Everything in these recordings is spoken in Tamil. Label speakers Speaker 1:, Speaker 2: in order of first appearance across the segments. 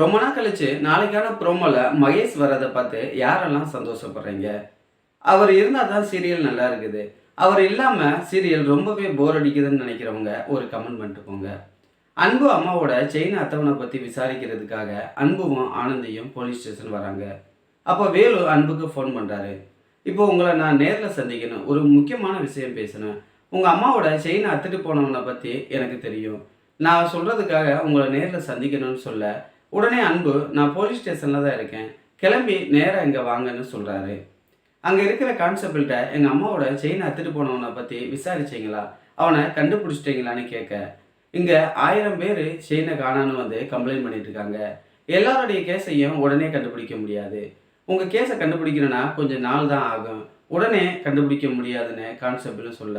Speaker 1: ரொம்ப நாள் கழிச்சு நாளைக்கான ப்ரோமோவில் மகேஷ் வர்றதை பார்த்து யாரெல்லாம் சந்தோஷப்படுறீங்க? அவர் இருந்தால் தான் சீரியல் நல்லா இருக்குது. அவர் இல்லாமல் சீரியல் ரொம்பவே போர் அடிக்குதுன்னு நினைக்கிறவங்க ஒரு கமெண்ட் பண்ணிட்டு போங்க அன்பு அம்மாவோட செயின் அத்தவனை பற்றி விசாரிக்கிறதுக்காக அன்புவும் ஆனந்தியும் போலீஸ் ஸ்டேஷன் வராங்க. அப்போ வேலு அன்புக்கு ஃபோன் பண்ணுறாரு இப்போ உங்களை நான் நேரில் சந்திக்கணும். ஒரு முக்கியமான விஷயம் பேசணும். உங்கள் அம்மாவோட செயினை அத்துட்டு போனவனை பற்றி எனக்கு தெரியும். நான் சொல்கிறதுக்காக உங்களை நேரில் சந்திக்கணும்னு சொல்ல உடனே அன்பு நான் போலீஸ் ஸ்டேஷனில் தான் இருக்கேன். கிளம்பி நேராக இங்கே வாங்கன்னு சொல்கிறாரு அங்கே இருக்கிற கான்ஸ்டபிள்கிட்ட எங்கள் அம்மாவோட செயின் அத்துட்டு போனவனை பற்றி விசாரிச்சிங்களா? அவனை கண்டுபிடிச்சிட்டிங்களான்னு கேட்க இங்கே ஆயிரம் பேர் செயினை காணான்னு வந்து கம்ப்ளைண்ட் பண்ணிட்டு இருக்காங்க. எல்லாருடைய கேஸையும் உடனே கண்டுபிடிக்க முடியாது. உங்கள் கேஸை கண்டுபிடிக்கணும்னா கொஞ்சம் நாள் தான் ஆகும். உடனே கண்டுபிடிக்க முடியாதுன்னு கான்ஸ்டபிள்னு சொல்ல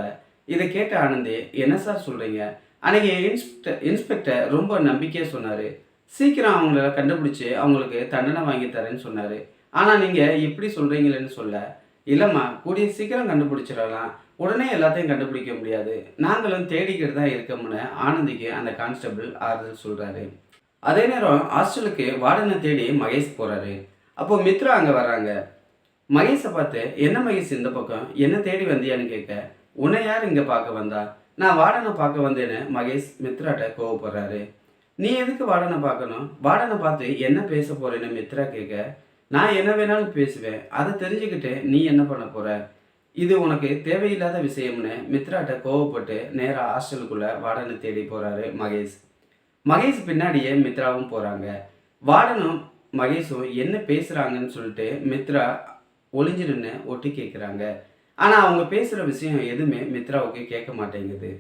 Speaker 1: இதை கேட்ட ஆனந்தி என்ன சார் சொல்கிறீங்க அன்னைக்கு இன்ஸ்பெக்டர் இன்ஸ்பெக்டர் ரொம்ப நம்பிக்கையாக சொன்னார். சீக்கிரம் அவங்கள கண்டுபிடிச்சி அவங்களுக்கு தண்டனை வாங்கி தரேன்னு சொன்னார். ஆனால் நீங்கள் இப்படி சொல்கிறீங்களேன்னு சொல்ல இல்லைம்மா கூடிய சீக்கிரம் கண்டுபிடிச்சிடலாம். உடனே எல்லாத்தையும் கண்டுபிடிக்க முடியாது. நாங்களும் தேடிக்கிட்டு தான் இருக்கோம்னு ஆனந்திக்கு அந்த கான்ஸ்டபிள் ஆறுதல் சொல்கிறாரு அதே நேரம் ஹாஸ்டலுக்கு வார்டனை தேடி மகேஷ் போகிறாரு அப்போ மித்ரா அங்கே வர்றாங்க. மகேஷை பார்த்து என்ன மகேஷ் இந்த பக்கம்? என்ன தேடி வந்தியான்னு கேட்க உன்னை யார் இங்கே பார்க்க வந்தா? நான் வார்டனை பார்க்க வந்தேன்னு மகேஷ் மித்ராட்ட கோவப்படுறாரு. நீ எதுக்கு வார்டனை பார்க்கணும்? வார்டனை பார்த்து என்ன பேச போறேன்னு மித்ரா கேட்க நான் என்ன வேணாலும் பேசுவேன். அதை தெரிஞ்சுக்கிட்டு நீ என்ன பண்ண போற? இது உனக்கு தேவையில்லாத விஷயம்னு. மித்ராட்ட கோவப்பட்டு நேராக ஹாஸ்டலுக்குள்ள வார்டனை தேடி போறாரு மகேஷ். மகேஷ் பின்னாடியே மித்ராவும் போறாங்க. வார்டனும் மகேஷும் என்ன பேசுறாங்கன்னு சொல்லிட்டு மித்ரா ஒளிஞ்சு நின்று ஒட்டி கேட்குறாங்க ஆனால் அவங்க பேசுகிற விஷயம் எதுவுமே மித்ராவுக்கு கேட்க மாட்டேங்குது.